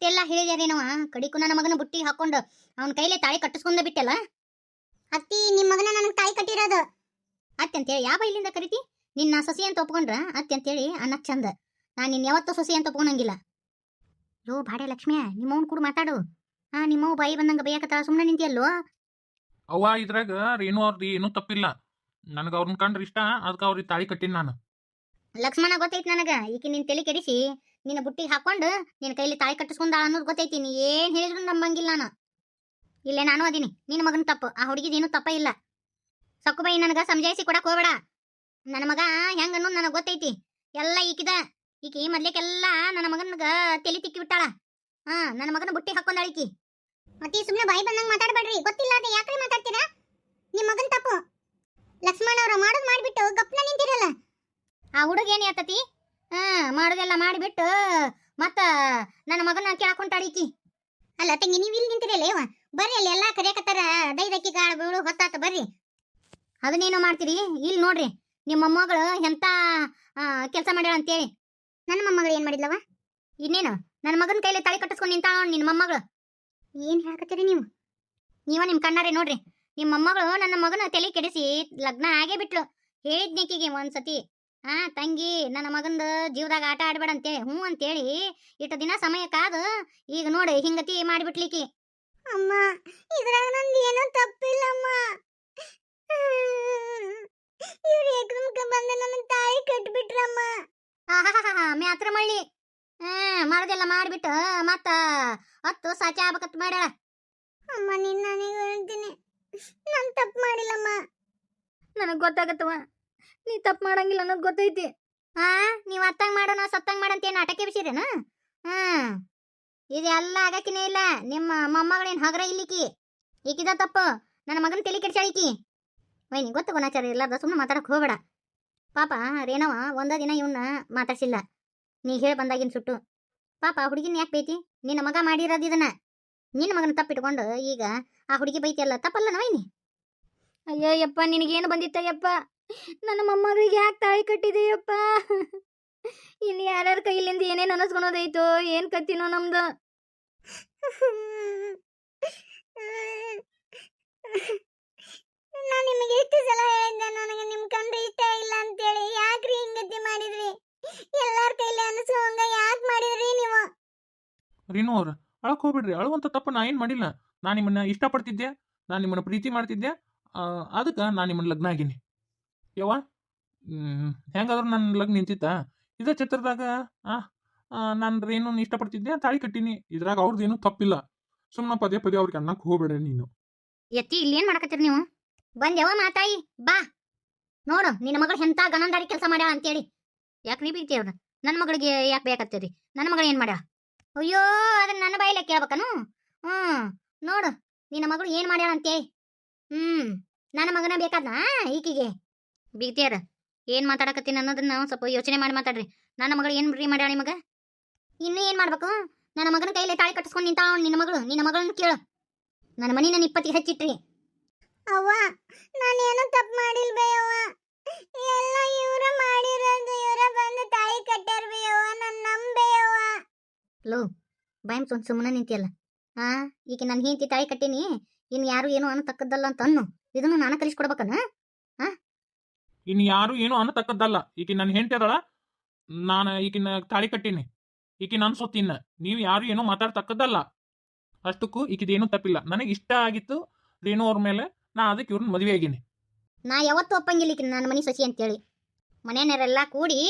ಅಷ್ಟೆಲ್ಲ ಹೇಳಿದ್ಯಾರೇನವ ಕಡಿಕು ನನ್ನ ಮಗನ ಬುಟ್ಟಿ ಹಾಕೊಂಡು ಅವನ ಕೈಲೇ ತಾಳಿ ಕಟ್ಟಿಸ್ಕೊಂಡ ಬಿಟ್ಟೆಲ್ಲ? ಅತ್ತಿ ನಿಮ್ಮ ಮಗನ ನನಗೆ ತಾಳಿ ಕಟ್ಟಿರೋದು. ಅತ್ತೆ ಅಂತೇಳಿ ಯಾವ ಇಲ್ಲಿಂದ ಕರಿತಿ? ನಿನ್ನ ಸೊಸಿ ಅಂತ ಒಪ್ಕೊಂಡ್ರ? ಅತ್ತೆ ಅಂತೇಳಿ ಅನ್ನ ಚಂದ. ನಾನು ನಿನ್ನ ಯಾವತ್ತೂ ಸೊಸಿ ಅಂತ ಒಪ್ಕೊಂಡಂಗಿಲ್ಲ. ಯೋ ಬಾಡೆ ಲಕ್ಷ್ಮಿಯ ನಿಮ್ಮವ್ನ ಕೂಡ ಮಾತಾಡು. ಹಾ ನಿಮ್ಮವ್ ಬಾಯಿ ಬಂದಂಗ ಬೈಯಕತ್ತಾಳ ಸುಮ್ಮನೆ ನಿಂತಿಯಲ್ಲೋ? ಅವ್ವ ಇದ್ರಾಗ ರೇಣು ಅವ್ರದ್ದು ಏನೂ ತಪ್ಪಿಲ್ಲ. ನನಗೆ ಅವ್ರನ್ನ ಕಂಡ್ರೆ ಇಷ್ಟ ಅದಕ್ಕೆ ಅವ್ರಿಗೆ ತಾಳಿ ಕಟ್ಟಿನ ನಾನು. ಲಕ್ಷ್ಮಣ ಗೊತ್ತೈತಿ ನನಗ. ಈಕಿ ನಿನ್ ತಲೆ ಕೆಡಿಸಿ ನಿನ್ನ ಬುಟ್ಟಿಗೆ ಹಾಕೊಂಡು ನಿನ್ನ ಕೈಲಿ ತಾಳಿ ಕಟ್ಟಿಸ್ಕೊಂಡ ಅನ್ನೋದು ಗೊತ್ತೈತಿ. ನೀ ಏನು ಹೇಳಿದ್ರು ನಂಬಂಗಿಲ್ಲ ನಾನು. ಇಲ್ಲೇ ನಾನು ಅದೀನಿ. ನಿನ್ನ ಮಗನ ತಪ್ಪು. ಆ ಹುಡುಗಿದೇನು ತಪ್ಪ ಇಲ್ಲ. ಸಕ್ಕುಬೈ ನನಗೆ ಸಮಜಾಯಿಸಿ ಕೊಡಕ್ಕೆ ಹೋಗ್ಬೇಡ. ನನ್ನ ಮಗ ಹೆಂಗ ಅನ್ನೋದು ನನಗೆ ಗೊತ್ತೈತಿ. ಎಲ್ಲ ಈಕಿದ. ಈಕಿ ಮೊದ್ಲಿಕ್ಕೆಲ್ಲ ನನ್ನ ಮಗನಿಗೆ ತಲೆ ತಿಕ್ಕಿ ಬಿಟ್ಟಾಳ. ಹಾ, ನನ್ನ ಮಗನ ಬುಟ್ಟಿ ಹಾಕೊಂಡಾಳ ಈಕಿ. ಮತ್ತೆ ಸುಮ್ಮನೆ ಬಾಯಿ ಬಂದಂಗೆ ಮಾತಾಡಬೇಡ್ರಿ. ಗೊತ್ತಿಲ್ಲ ಅದೇ ಯಾಕ್ರಿ ಮಾತಾಡ್ತೀರಾ? ನಿಮ್ಮ ಮಗನ ತಪ್ಪು. ಲಕ್ಷ್ಮಣ ಅವ್ರ ಮಾಡೋದು ಮಾಡಿಬಿಟ್ಟು ಗಪ್ನ ನಿಂತಿರಲ್ಲ. ಆ ಹುಡುಗ ಏನು ಹೇಳ್ತತಿ? ಮಾಡೋದೆಲ್ಲ ಮಾಡಿಬಿಟ್ಟು ಮತ್ತ ನನ್ನ ಮಗನ ಕೇಳ್ಕೊಂತಾಳೀಕಿ ಅಲ್ಲ, ತಂಗಿ, ನೀವು ಇಲ್ಲಿ ನಿಂತಿರಲ್ಲ ಇವ ಬರ್ರಿ ಅಲ್ಲಿ, ಎಲ್ಲಾ ಕರೆಯಕತ್ತಾರ ದೈದಕ್ಕಿ ಕಾಳು ಬೀಳು ಹೊತ್ತಾತ, ಬರ್ರಿ. ಅದನ್ನೇನೋ ಮಾಡ್ತೀರಿ? ಇಲ್ಲಿ ನೋಡ್ರಿ, ನಿಮ್ಮ ಮೊಮ್ಮಗಳು ಎಂತ ಕೆಲಸ ಮಾಡ್ಯಾಳ ಅಂತೇಳಿ. ನನ್ನ ಮೊಮ್ಮಗಳು ಏನು ಮಾಡಿದ್ಲವ ಇನ್ನೇನು? ನನ್ನ ಮಗನ ಕೈಲಿ ತಲೆ ಕಟ್ಟಿಸ್ಕೊಂಡು ನಿಂತಾಳ ನಿನ್ನ ಮೊಮ್ಮಗಳು. ಏನು ಹೇಳಕತ್ತೀರಿ ನೀವು? ನೀವ ನಿಮ್ ಕಣ್ಣಾರೆ ನೋಡ್ರಿ, ನಿಮ್ಮ ಮೊಮ್ಮಗಳು ನನ್ನ ಮಗನ ತಲೆ ಕೆಡಿಸಿ ಲಗ್ನ ಆಗೇ ಬಿಟ್ಲು. ಹೇಳಿದ್ನಿಕಿಗೆ ಒಂದ್ಸತಿ. ಆ ತಂಗಿ ನನ್ನ ಮಗಂದ ಜೀವದಾಗ ಆಟ ಆಡ್ಬೇಡ ಅಂತೇಳಿ ಹ್ಞೂ ಅಂತೇಳಿ ಇಟ್ಟ ದಿನ ಸಮಯ ಕಾದು ಈಗ ನೋಡಿ ಹಿಂಗತಿ ಮಾಡಿಬಿಟ್ಲಿಕ್ಕಿ ಅಮ್ಮ ಇದ್ರಾಗ ನಂದು ಏನೋ ತಪ್ಪಿಲ್ಲಮ್ಮ. ಇವ್ರು ಎಕ್ರಮಕ್ಕೆ ಬಂದು ನನ್ನ ತಾಯಿ ಕಟ್ಬಿಟ್ರಮ್ಮ. ಮ್ಯಾತ್ರ ಮಳ್ಳಿ. ಹಾ ಮರದೆಲ್ಲ ಮಾಡಿಬಿಟ್ಟು ಮತ್ತ ಹತ್ತು ಸಾಚಿ ಆಗ್ಬೇಕತ್ ಮಾಡ್ಯಾಳ. ಅಮ್ಮ ನಿನ್ನ ನನಗೆ ಹೇಳ್ತೀನಿ. ನಾನು ತಪ್ಪು ಮಾಡಿಲ್ಲಮ್ಮ. ನನಗೆ ಗೊತ್ತಾಗತ್ತವ ನೀ ತಪ್ಪು ಮಾಡಂಗಿಲ್ಲ ಅನ್ನೋದು ಗೊತ್ತೈತಿ. ಹಾ ನೀವು ಅತ್ತಂಗ್ ಮಾಡೋಣ ಸತ್ತಂಗ್ ಮಾಡಂತ ನಾಟಕ ಬಿಸಿರೇನ ಹ್ಮ್ ಇದೆಲ್ಲ ಆಗಕ್ಕಿನೇ ಇಲ್ಲ. ನಿಮ್ಮ ಮೊಮ್ಮಗಳೇನು ಹಗ್ರ ಇಲ್ಲಿಕಿ? ಈಕಿದ ತಪ್ಪು. ನನ್ನ ಮಗನ ತಲೆ ಕೆಡ್ಸಾಳಿಕಿ ವೈನಿ ಗೊತ್ತು ಗುಣಾಚಾರ ಇರ್ಲಾರ್ದ ಸುಮ್ಮನೆ ಮಾತಾಡಕ್ಕೆ ಹೋಗಬೇಡ. ಪಾಪ, ರೇಣವ ಒಂದ ದಿನ ಇವನ್ನ ಮಾತಾಡ್ಸಿಲ್ಲ. ನೀ ಹೇಳಿ ಬಂದಾಗಿನ ಸುಟ್ಟು. ಪಾಪ ಹುಡುಗಿನ ಯಾಕೆ ಬೈತಿ ನಿನ್ನ ಮಗ ಮಾಡಿರೋದು ಇದನ್ನ. ನಿನ್ನ ಮಗನ ತಪ್ಪಿಟ್ಕೊಂಡು ಈಗ ಆ ಹುಡುಗಿ ಬೈತಿ ಅಲ್ಲ ತಪ್ಪಲ್ಲ ವೈನಿ? ಅಯ್ಯೋ ಯಪ್ಪ ನಿನಗೇನು ಬಂದಿತ್ತಯ್ಯಪ್ಪ? ನನ್ನ ಮೊಮ್ಮಗಳಿಗೆ ಯಾಕೆ ತಾಳಿ ಕಟ್ಟಿದೆಯಪ್ಪ? ಇಲ್ಲಿ ಯಾರ್ಯಾರ ಕೈಲಿಂದ ಏನೇನು ಅನಸ್ಕೊಳೋದೈತೋ ಏನು ಕತ್ತಿನೋ ನಮ್ದು. ನಾನು ನಿಮಗೆ ಎಷ್ಟು ಸಲ ಹೇಳಿದ್ದೆ ನನಗೆ ನಿಮ್ಮ ಕಂಡ್ರೆ ಇಷ್ಟ ಇಲ್ಲ ಅಂತೇಳಿ. ಯಾಕ್ರಿ ಹಿಂಗತಿ ಮಾಡಿದ್ರಿ? ಎಲ್ಲಾರ ಕೈಲಿ ಅನಸ್ಕೊಂಗ ಯಾಕೆ ಮಾಡಿದ್ರಿ ನೀವು? ರೀನು ಅವ್ರ ಅಳಕ್ ಹೋಗ್ಬಿಡ್ರಿ. ಅಳುವಂತ ತಪ್ಪು ನಾ ಏನು ಮಾಡಿಲ್ಲ. ನಾನು ನಿಮ್ಮನ್ನ ಇಷ್ಟಪಡ್ತಿದ್ದೆ ನಾನು ನಿಮ್ಮನ್ನ ಪ್ರೀತಿ ಮಾಡ್ತಿದ್ದೆ ಅದಕ್ಕೆ ನಾನು ನಿಮ್ಮನ್ನ ಲಗ್ನ ಆಗೀನಿ. ಯವ್ವ? ಹೆಂಗಾದ್ರೂ ನನ್ನ ಲಗ್ನ ನಿಂತಿತ್ತ? ಇದೇ ಚಿತ್ರದಾಗ ನಾನು ಏನು ಇಷ್ಟಪಡ್ತಿದ್ದೆ ತಾಳಿ ಕಟ್ಟಿನಿ. ಇದ್ರಾಗ ಅವ್ರದ್ದೇನು ತಪ್ಪಿಲ್ಲ. ಸುಮ್ಮನೆ ಪದೇ ಪದೇ ಅವ್ರಿಗೆ ಅನ್ನಕ್ಕೆ ಹೋಗ್ಬೇಡ ನೀನು. ಎತ್ತಿ ಇಲ್ಲೇನ್ ಮಾಡಕತ್ತೀರಿ ನೀವು? ಬಂದ್ಯವ ಮಾತಾಯಿ ಬಾ. ನೋಡು, ನಿನ್ನ ಮಗಳು ಎಂತ ಗಣಂದಾರಿ ಕೆಲಸ ಮಾಡ್ಯಾಳ ಅಂತೇಳಿ. ಯಾಕೆ ನೀ ಬೀಗ್ತಿ ಅವ್ರ ನನ್ನ ಮಗಳಿಗೆ ಯಾಕೆ ಬೇಕತ್ತೀರಿ ನನ್ನ ಮಗಳು ಏನ್ ಮಾಡ್ಯಾಳ? ಅಯ್ಯೋ ಅದನ್ನ ನನ್ನ ಬಾಯಿಲೆ ಕೇಳ್ಬೇಕನು? ಹ್ಮ್, ನೋಡು, ನಿನ್ನ ಮಗಳು ಏನ್ ಮಾಡ್ಯಾಳ ಅಂತೇಳಿ. ಹ್ಮ್, ನನ್ನ ಮಗನ ಬೇಕಾದ್ನಾ ಈಕಿಗೆ? ಬೀಗ್ತಿಯಾರ? ಏನ್ ಮಾತಾಡಕತ್ತೀನಿ ಅನ್ನೋದನ್ನ ಸ್ವಲ್ಪ ಯೋಚನೆ ಮಾಡಿ ಮಾತಾಡ್ರಿ. ನನ್ನ ಮಗಳು ಏನ್ ರೀ ಮಾಡ್ಯಾಳ ನಿಮಗ? ಇನ್ನು ಏನ್ ಮಾಡ್ಬೇಕು? ನನ್ನ ಮಗನ ಕೈಲಿ ತಾಳಿ ಕಟ್ಟಿಸ್ಕೊಂಡು ನಿಂತಾಳ ನಿನ್ನ ಮಗಳು. ನಿನ್ನ ಮಗಳನ್ನ ಕೇಳು. ನನ್ನ ಮನಿ ನನ್ನ ಇಪ್ಪತ್ತಿಗೆ ಹಚ್ಚಿಟ್ರಿ. ಅವ್ವ ನಾನೇನು ತಪ್ಪು ಮಾಡಿಲ್ಲ ಬೇಯವ್ವ ಎಲ್ಲ ಇವರ ಮಾಡಿರೋದು ಇವರ ಬಂದು ತಾಳಿ ಕಟ್ಟಾರ ಬೇಯವ್ವ ನನ್ನ ನಂಬೇಯವ್ವ ಲೋ ಬಾಯ್ ಸುಮ್ ಸುಮ್ಮನೆ ನಿಂತಿಯಲ್ಲ. ಹಾ ಈಗ ನನ್ನ ಹೆಂಡತಿ ತಾಳಿ ಕಟ್ಟೀನಿ. ಇನ್ನು ಯಾರು ಏನು ಅನ್ನತಕ್ಕದ್ದಲ್ಲ ಅಂತ ಅನ್ನು ಇದನ್ನು ನಾನು ಕಲಿಸ್ಕೊಡ್ಬೇಕನ? ಇನ್ನು ಯಾರು ಏನು ಅನ್ನತಕ್ಕದ್ದಲ್ಲ. ಈಕಿ ನನ್ನ ಹೆಂಡತಿ ಅದಳ. ನಾನು ಈಕಿನ ತಾಳಿ ಕಟ್ಟೀನಿ. ಈಕಿ ನನ್ನ ಸೊತ್ತಿನ ನೀವು ಯಾರು ಏನೋ ಮಾತಾಡ್ತಕ್ಕದ್ದಲ್ಲ. ಅಷ್ಟಕ್ಕೂ ಈಕಿದೇನು ತಪ್ಪಿಲ್ಲ. ನನಗೆ ಇಷ್ಟ ಆಗಿತ್ತು ರೇಣು ಅವ್ರ ಮೇಲೆ. ನಾ ಅದಕ್ಕೆ ಇವ್ರನ್ನ ಮದುವೆ ಆಗಿನಿ. ನಾ ಯಾವತ್ತೂ ಒಪ್ಪಂಗಿಲ್ಲ ಈಕಿನ ನನ್ನ ಮನಿ ಸೊಸಿ ಅಂತೇಳಿ. ಮನೆಯವರೆಲ್ಲ ಕೂಡಿ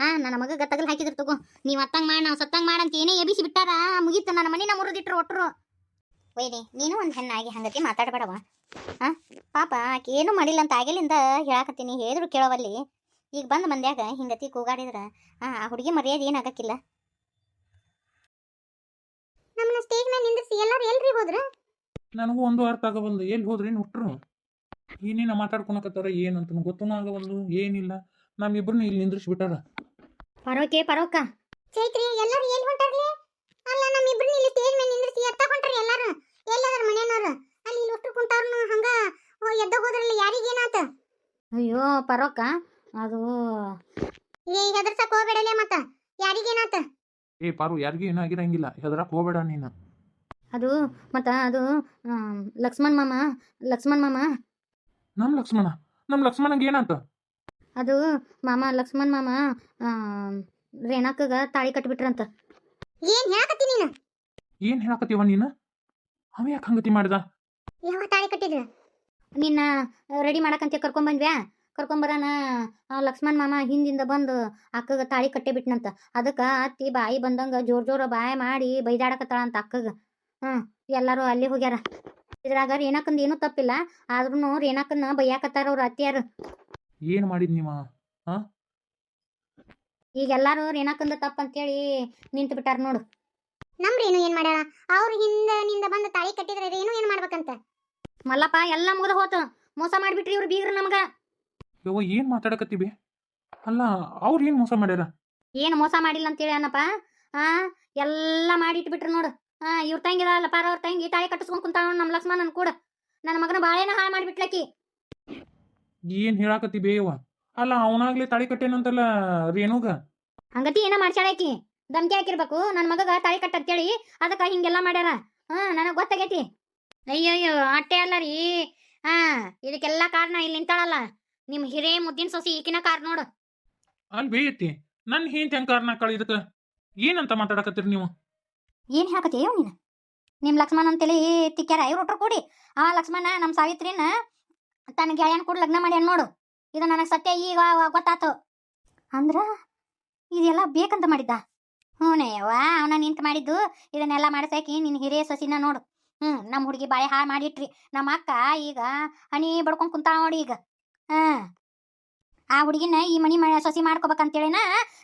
ಹಾ ನನ್ನ ಮಗ ಗತ್ತಗಲ್ ಹಾಕಿದ್ರು ತಗೋ. ನೀವು ಅತ್ತಂಗ್ ಮಾಡಿ, ನಾವು ಸತ್ತಂಗ್ ಮಾಡಂತ ಏನೇ ಎಬಿಸಿ ಬಿಟ್ಟಾರ. ಮುಗೀತು. ನನ್ನ ಮನಿನ ಮುರಿದಿಟ್ರು ಒಟ್ರು. ವೈನಿ ನೀನು ಒಂದು ಹೆಣ್ಣಾಗಿ ಹಂಗತಿ ಮಾತಾಡಬೇಡವ ಹಾಂ? ಪಾಪ ಆಕೆ ಏನೂ ಮಾಡಿಲ್ಲ ಅಂತ ಆಗಿಲಿಂದ ಹೇಳಾಕತ್ತೀನಿ ಹೇಳಿದ್ರು ಕೇಳವಲ್ಲಿ. ಈಗ ಬಂದು ಮಂದ್ಯಾಗ ಹಿಂಗತಿ ಕೂಗಾಡಿದ್ರೆ ಹಾಂ ಆ ಹುಡುಗಿ ಮರ್ಯಾದೆ ಏನಾಗಕ್ಕಿಲ್ಲ ನಮ್ಮನ್ನ ಸ್ಟೇಜ್ ಮೇಲೆ ನಿಂದಿಸಿ ಎಲ್ಲರೂ ಎಲ್ರಿ ಹೋದ್ರ? ನನಗೂ ಒಂದು ಅರ್ಥ ಆಗಬಲ್ದು ಎಲ್ಲಿ ಹೋದ್ರಿ ಹುಟ್ರು? ಏನೇನು ಮಾತಾಡ್ಕೊಳಕತ್ತಾರ ಏನಂತ ಗೊತ್ತೂ ಆಗಬಲ್ದು ಏನಿಲ್ಲ. ನಮ್ಮಿಬ್ರನ್ನ ಇಲ್ಲಿ ನಿಂದ್ರಿಸ್ಬಿಟ್ಟಾರ ಪರೋಕೆ ಪರೋಕ. ಚೈತ್ರಿ ಎಲ್ಲರೂ ಎಲ್ಲಿ ಹೊಂಟಾರ್ಲಿ? ಅಲ್ಲ ನಮ್ಮಿಬ್ರನ್ನ ಇಲ್ಲಿ ಸ್ಟೇಜ್ ಮೇಲೆ ನಿಂದ್ರಿಸಿ ಎತ್ತ ಹೊಂಟ್ರಿ ಎಲ್ಲಾರು? ಎಲ್ಲದಾರ ಮನೆಯವ್ರು? ಅಲ್ಲಿ ಇಲ್ಲಿ ಒಟ್ಟು ಕುಂತಾರ್ನು ಹಂಗ ಓ, ಎದ್ದ ಹೋದ್ರಲ್ಲ ಯಾರಿಗೇನಾತ ಅಯ್ಯೋ ಪರೋಕ ಅದು ಈಗ ಹೆದರ್ಸಕ್ ಹೋಗ್ಬೇಡಲೇ ಮತ್ತ. ಯಾರಿಗೇನಾತ ಏ ಪಾರು ಯಾರಿಗೂ ಏನೂ ಆಗಿರಂಗಿಲ್ಲ. ಹೆದರಕ್ಕೆ ಹೋಗ್ಬೇಡ ನೀನು. ಅದು ಮತ್ತು ಅದು ಆಮ್, ಲಕ್ಷ್ಮಣ್ ಮಾಮ ಲಕ್ಷ್ಮಣ್ ಮಾಮ. ನಮ್ಮ ಲಕ್ಷ್ಮಣ? ನಮ್ಮ ಲಕ್ಷ್ಮಣಗೆ ಏನಾಯ್ತು ಅದು ಮಾಮ ಲಕ್ಷ್ಮಣ್ ಮಾಮ ರೇಣಾಕಗ ತಾಳಿ ಕಟ್ಬಿಟ್ರಂತ. ಏನ್ ಹೇಳಕತ್ತಿ ನೀನು? ಏನು ಹೇಳಕತ್ತೀವ ನೀನು? ಅವ ಯಾಕೆ ಹಂಗತಿ ಮಾಡ್ದ? ಯಾವ ತಾಳಿ ಕಟ್ಟಿದ್ರ ನಿನ್ನ ರೆಡಿ ಮಾಡಕಂತ ಕರ್ಕೊಂಬಂದ್ವ್ಯಾ ಕರ್ಕೊಂಬರಾನ ಲಕ್ಷ್ಮಣ್ ಮಾಮ ಹಿಂದಿಂದ ಬಂದು ಅಕ್ಕಗ ತಾಳಿ ಕಟ್ಟೆ ಬಿಟ್ನಂತ. ಅದಕ್ಕೆ ಅತ್ತಿ ಬಾಯಿ ಬಂದಂಗ ಜೋರ್ ಜೋರ ಬಾಯಿ ಮಾಡಿ ಬೈದಾಡಕತ್ತಾಳ ಅಂತ ಅಕ್ಕಗ. ಹ್ಮ್ ಎಲ್ಲರೂ ಅಲ್ಲಿ ಹೋಗ್ಯಾರ. ಇದ್ರಾಗ ರೇಣಾಕಂದ ಏನೂ ತಪ್ಪಿಲ್ಲ. ಆದ್ರೂ ರೇಣಕನ್ನ ಬೈಯಾಕತ್ತಾರ ಅವ್ರ ಅತ್ತಿಯಾರು. ಏನು ಮಾಡಿದ್ ನೀವ? ಈಗ ಎಲ್ಲಾರು ರೇಣಾಕಂದ ತಪ್ಪ ಅಂತೇಳಿ ನಿಂತು ಬಿಟ್ಟಾರ ನೋಡು. ನಮ್ ಏನು ಏನ್ ಮಾಡ್ಯಾಳ? ಅವ್ರ ಹಿಂದನಿಂದ ಬಂದ ತಾಳಿ ಕಟ್ಟಿದ್ರೆ ಏನು ಏನ್ ಮಾಡ್ಬೇಕಂತ? ಮಲ್ಲಪ್ಪ ಎಲ್ಲ ಮುಗ್ದ ಹೋತು. ಮೋಸ ಮಾಡ್ಬಿಟ್ರಿ ಇವ್ರು ಬೀಗ್ರ ನಮಗ. ಯವ್ವ ಏನು ಮಾತಾಡಕತ್ತೀವಿ ಅಲ್ಲ ಅವ್ರು ಏನ್ ಮೋಸ ಮಾಡ್ಯಾರ? ಏನು ಮೋಸ ಮಾಡಿಲ್ಲ ಅಂತೇಳಿ ಅನ್ನಪ್ಪ ಆ ಎಲ್ಲ ಮಾಡಿ ಇಟ್ಬಿಟ್ರು ನೋಡು. ಆ ಇವ್ರ ತಂಗಿ ಅಲ್ಲಪ್ಪ ಪಾರ ಅವ್ರ ತಂಗಿ ತಾಳಿ ಕಟ್ಟಿಸ್ಕೊಂಡ್ ಕುಂತಾಳ ನೋಡು ನಮ್ಮ ಲಕ್ಷ್ಮಣನ್ ಕೂಡ. ನನ್ನ ಮಗನ ಬಾಳೆನ ಹಾಳು ಮಾಡಿಬಿಟ್ಲಕ್ಕಿ ಏನು ಹೇಳಾಕತ್ತಿ ಬೇವ ಅಲ್ಲ ಅವನಾಗ್ಲೇ ತಾಳಿ ಕಟ್ಟೇನಂತಲ್ಲ ರೇಣುಗ? ಹಂಗತಿ ಏನ ಮಾಡ್ಸ್ಯಾಳಕಿ ಧಮ್ಕಿ ಹಾಕಿರ್ಬೇಕು. ನನ್ನ ಮಗಗ ತಾಳಿ ಕಟ್ಟಂತೇಳಿ ಅದಕ್ಕೆ ಹಿಂಗೆಲ್ಲ ಮಾಡ್ಯಾರ. ಹಾ ನನಗೆ ಗೊತ್ತಾಗೈತಿ. ಅಯ್ಯಯ್ಯೋ ಅಟ್ಟೆ ಅಲ್ಲ ರೀ. ಹಾ ಇದಕ್ಕೆಲ್ಲ ಕಾರಣ ಇಲ್ಲಿ ನಿಂತಾಳಲ್ಲ. ನಿಮ್ಮ ಹಿರೇ ಮುದ್ದಿನ ಸೊಸಿ ಈಕಿನ ಕಾರ್ ನೋಡು. ಅಲ್ಲಿ ಬೇಯತ್ತಿ ನನ್ನ ಹೆಂಡತಿ ಹೆಂಗೆ ಕಾರಣ ಕಳ ಇದಕ್ಕೆ? ಏನಂತ ಮಾತಾಡಕತ್ತೀರಿ ನೀವು? ಏನ್ ಹಾಕತ್ತೀಯ ನೀನು? ನಿಮ್ಮ ಲಕ್ಷ್ಮಣ ಅಂತೇಳಿ ತಿಕ್ಕ್ಯಾರ. ಇವ್ರು ಕೂಡಿ. ಆ ಲಕ್ಷ್ಮಣ ನಮ್ಮ ಸಾವಿತ್ರಿನ ತನ್ನ ಗೆಳೆಯನ್ ಕೂಡ ಲಗ್ನ ಮಾಡ್ಯಾನ ನೋಡು. ಇದು ನನಗೆ ಸತ್ಯ ಈಗ ಗೊತ್ತಾತು. ಅಂದ್ರ ಇದೆಲ್ಲ ಬೇಕಂತ ಮಾಡಿದ್ದ. ಹ್ಞೂ ಯವ್ವ ಅವನ ನಿಂತು ಮಾಡಿದ್ದು ಇದನ್ನೆಲ್ಲ ಮಾಡಿಸಾಕಿ ನಿನ್ನ ಹಿರಿಯ ಸೊಸಿನ ನೋಡು. ಹ್ಞೂ ನಮ್ಮ ಹುಡುಗಿ ಬಾಳೆ ಹಾಳು ಮಾಡಿಟ್ರಿ. ನಮ್ಮ ಅಕ್ಕ ಈಗ ಹಣಿ ಬಡ್ಕೊಂಡು ಕುಂತಾಳ ನೋಡಿ ಈಗ. ಹಾಂ. ಆ ಹುಡುಗಿನ ಈ ಮನಿ ಸೊಸಿ ಮಾಡ್ಕೋಬೇಕಂತೇಳಿನ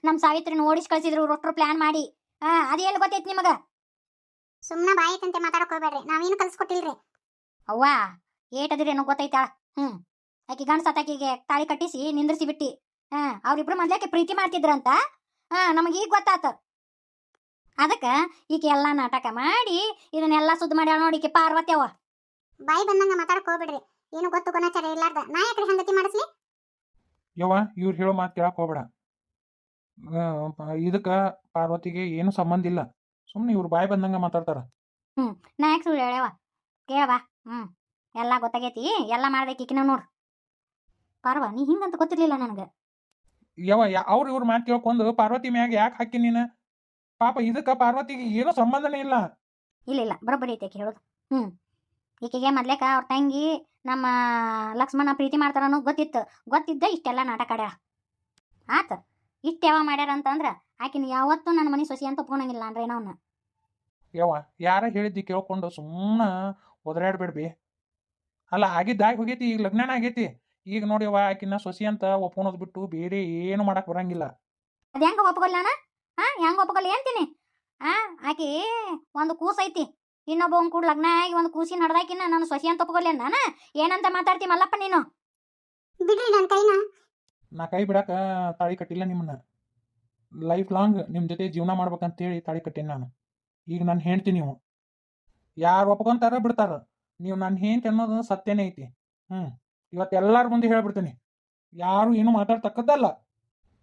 ನಮ್ಮ ಸಾವಿತ್ರಿನ ಓಡಿಸಿ ಕಳ್ಸಿದ್ರು ರೊಟ್ರು ಪ್ಲಾನ್ ಮಾಡಿ. ಹಾಂ ಅದು ಎಲ್ಲಿ ಗೊತ್ತೈತಿ ನಿಮಗ? ಸುಮ್ನ ಬಾಯಿತಂತೆ ಮಾತಾಡಕ್ ಹೋಗ್ಬೇಡ್ರಿ. ನಾವೇನು ಕಲ್ಸ್ಕೊಟ್ಟಿಲ್ರಿ ಅವ್ವ ಏನೋ ಗೊತ್ತೈತಾಳ ಹ್ಮ್. ಆಕಿ ಗಂಡ ಸತ್ತಾಕಿಗೆ ತಾಳಿ ಕಟ್ಟಿಸಿ ನಿಂದ್ರಿಸಿ ಬಿಟ್ಟಿ. ಹಾ ಅವ್ರಿಬ್ರು ಮೊದ್ಲೇಕೆ ಪ್ರೀತಿ ಮಾಡ್ತಿದ್ರಂತ? ಹಾ ನಮಗೆ ಈಗ ಗೊತ್ತಾತ. ಅದಕ್ಕ ಈಕೆ ಎಲ್ಲ ನಾಟಕ ಮಾಡಿ ಇದನ್ನೆಲ್ಲ ಸುದ್ದಿ ಮಾಡ್ಯಾಳ ನೋಡಿ ಈಕೆ ಪಾರ್ವತ್ಯವ ಬಾಯಿ ಬಂದಂಗ ಮಾತಾಡಕ್ ಹೋಗ್ಬಿಡ್ರಿ. ಏನು ಗೊತ್ತು ಗುಣಾಚಾರ ಇರ್ಲಾರ್ದ. ನಾ ಯಾಕ್ರಿ ಹಂಗತಿ ಮಾಡಿಸ್ಲಿ? ಯವ್ವ ಇವ್ರು ಹೇಳೋ ಮಾತು ಕೇಳಕ್ ಹೋಗ್ಬೇಡ. ಇದಕ್ಕೆ ಪಾರ್ವತಿಗೆ ಏನು ಸಂಬಂಧ ಇಲ್ಲ. ಸುಮ್ಮನೆ ಇವ್ರು ಬಾಯಿ ಬಂದಂಗ ಮಾತಾಡ್ತಾರ. ನಾ ಯಾಕೆ ಸುಳ್ಳು ಹೇಳ್ಯವ. ಕೇಳವಾ ಹ್ಮ್ ಎಲ್ಲ ಗೊತ್ತಾಗೈತಿ. ಎಲ್ಲ ಮಾಡ್ಬೇಕು ಈಕಿನ ನೋಡು. ಪಾರ್ವ ನೀ ಹಿಂಗಂತ ಗೊತ್ತಿರ್ಲಿಲ್ಲ ನನಗೆ. ಯವ ಅವ್ರು ಇವ್ರು ಮಾತು ಕೇಳ್ಕೊಂಡು ಪಾರ್ವತಿ ಮ್ಯಾಗ ಯಾಕೆ ಹಾಕಿ ನೀನು? ಪಾಪ ಇದಕ್ಕೆ ಪಾರ್ವತಿಗೆ ಏನೋ ಸಂಬಂಧನೇ ಇಲ್ಲ. ಇಲ್ಲ ಇಲ್ಲ ಬರೋಬ್ಬರಿ ಐತೆ ಆಕಿ ಹೇಳೋದು. ಹ್ಞೂ ಈಕೆಗೆ ಮೊದ್ಲೇಕ ಅವ್ರ ತಂಗಿ ನಮ್ಮ ಲಕ್ಷ್ಮಣ ಪ್ರೀತಿ ಮಾಡ್ತಾರ ಅನ್ನೋದು ಗೊತ್ತಿತ್ತು. ಗೊತ್ತಿದ್ದ ಇಷ್ಟೆಲ್ಲ ನಾಟಕ ಆಡ್ಯಾಳ. ಆತ ಇಷ್ಟು ಯಾವ ಮಾಡ್ಯಾರ ಅಂತಂದ್ರೆ ಆಕಿನ ಯಾವತ್ತೂ ನನ್ನ ಮನೆ ಸೊಸಿ ಅಂತ ಒಪ್ಕೊಳಂಗಿಲ್ಲ ಅಂದ್ರೆ ಏನವನ್ನ ಯವ್ವ ಯಾರ ಹೇಳಿದ್ದಿ ಕೇಳ್ಕೊಂಡು ಸುಮ್ಮನೆ ಒದರಾಡ್ಬೇಡ್ಬಿ. ಅಲ್ಲ ಆಗಿದ್ದಾಗಿ ಹೋಗೈತಿ ಈಗ ಲಗ್ನ ಆಗೈತಿ. ಈಗ ನೋಡ್ಯವ ಆಕಿನ ಸೊಸಿ ಅಂತ ಒಪ್ಕೊಳೋದು ಬಿಟ್ಟು ಬೇರೆ ಏನು ಮಾಡಕ್ ಬರಂಗಿಲ್ಲ. ಅದ ಹೆಂಗ ಹಾ ಹೆಂಗ ಒಪ್ಕೊಲ್ಲ ಅಂತೀನಿ. ಹಾ ಆಕಿ ಒಂದು ಕೂಸ್ ಐತಿ. ಇನ್ನೊಬ್ಬ ಕೂಡ ಲಗ್ನ ಆಗಿ ಒಂದು ಕೂಸಿ ಹಡ್ದಾಕಿನ ನಾನು ಸೊಸಿ ಅಂತ ಒಪ್ಕೊಲ್ಲ ನಾನು? ಏನಂತ ಮಾತಾಡ್ತಿ ಮಲ್ಲಪ್ಪ ನೀನು? ಬಿಡ್ರಿ ನನ್ನ ಕೈನ. ನಾ ಕೈ ಬಿಡಾಕ ತಾಳಿ ಕಟ್ಟಿಲ್ಲ ನಿಮ್ಮನ್ನ. ಲೈಫ್ ಲಾಂಗ್ ನಿಮ್ಮ ಜೊತೆ ಜೀವನ ಮಾಡ್ಬೇಕಂತೇಳಿ ತಾಳಿ ಕಟ್ಟೇನಿ ನಾನು. ಈಗ ನಾನು ಹೆಂಡ್ತಿ ನೀವು. ಯಾರು ಒಪ್ಕೊಂತಾರ ಬಿಡ್ತಾರ. ನೀವು ನನ್ನ ಹೆಂಡ್ತಿ ಅನ್ನೋದು ಸತ್ಯನೇ ಐತಿ. ಹ್ಞೂ ಇವತ್ತು ಎಲ್ಲರ ಮುಂದೆ ಹೇಳ್ಬಿಡ್ತೀನಿ. ಯಾರು ಏನು ಮಾತಾಡ್ತಕ್ಕದ್ದಲ್ಲ.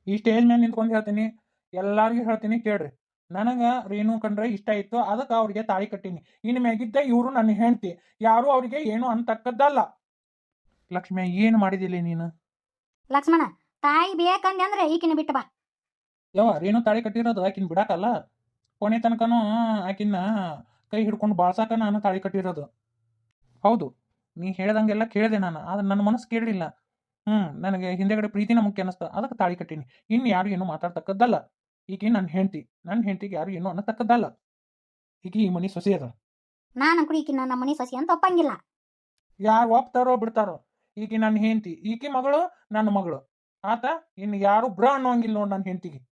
ಈ ಸ್ಟೇಜ್ ಮೇಲೆ ನಿಂತ್ಕೊಂಡು ಹೇಳ್ತೀನಿ. ಎಲ್ಲರಿಗೂ ಹೇಳ್ತೀನಿ ಕೇಳ್ರಿ. ನನಗೆ ರೇಣು ಕಂಡ್ರೆ ಇಷ್ಟ ಇತ್ತು ಅದಕ್ಕೆ ಅವ್ರಿಗೆ ತಾಳಿ ಕಟ್ಟೀನಿ. ಇನ್ನು ಮ್ಯಾಗಿದ್ದ ಇವರು ನನ್ನ ಹೆಂಡ್ತಿ ಯಾರು ಅವ್ರಿಗೆ ಏನು ಅಂತಕ್ಕದ್ದಲ್ಲ. ಲಕ್ಷ್ಮಿ ಏನು ಮಾಡಿದಿಲ್ಲ ನೀನು? ಲಕ್ಷ್ಮಣ ತಾಯಿ ಬೇಕಂದೆ ಅಂದ್ರೆ ಈಕಿನ ಬಿಟ್ಟು ಬಾ. ಯವ್ವ ರೇಣು ತಾಳಿ ಕಟ್ಟಿರೋದು ಆಕಿನ ಬಿಡಾಕಲ್ಲ? ಕೊನೆ ತನಕನೂ ಆಕಿನ ಕೈ ಹಿಡ್ಕೊಂಡು ಬಾಳ್ಸಾಕ ನಾನು ತಾಳಿ ಕಟ್ಟಿರೋದು. ಹೌದು ನೀ ಹೇಳ್ದಂಗೆಲ್ಲ ಕೇಳಿದೆ ನಾನು ಆದ್ರೆ ನನ್ನ ಮನಸ್ಸು ಕೇಳಲಿಲ್ಲ. ಹ್ಞೂ ನನಗೆ ಹಿಂದೆಗಡೆ ಪ್ರೀತಿನ ಮುಖ್ಯ ಅನ್ನಿಸ್ತು ಅದಕ್ಕೆ ತಾಳಿ ಕಟ್ಟೀನಿ. ಇನ್ನು ಯಾರು ಏನು ಮಾತಾಡ್ತಕ್ಕದ್ದಲ್ಲ. ಈಕೆ ನನ್ನ ಹೆಂಡತಿ ನನ್ನ ಹೆಂಡತಿಗೆ ಯಾರು ಏನೋ ಅನ್ನತಕ್ಕದ್ದಲ್ಲ. ಈಕಿ ಈ ಮನೆ ಸೊಸೆ ಅದ. ನಾನು ಕೂಡ ನನ್ನ ಮನಿ ಮನೆ ಸೊಸಿ ಅಂತ ಒಪ್ಪಂಗಿಲ್ಲ. ಯಾರು ಒಪ್ತಾರೋ ಬಿಡ್ತಾರೋ. ಈಕೆ ನನ್ನ ಹೆಂಡತಿ ಈಕೆ ಮಗಳು ನನ್ನ ಮಗಳು. ಆತ ಇನ್ನು ಯಾರು ಬ್ರ ಅನ್ನೋಂಗಿಲ್ಲ ನೋಡಿ ನನ್ನ ಹೆಂಡತಿಗೆ.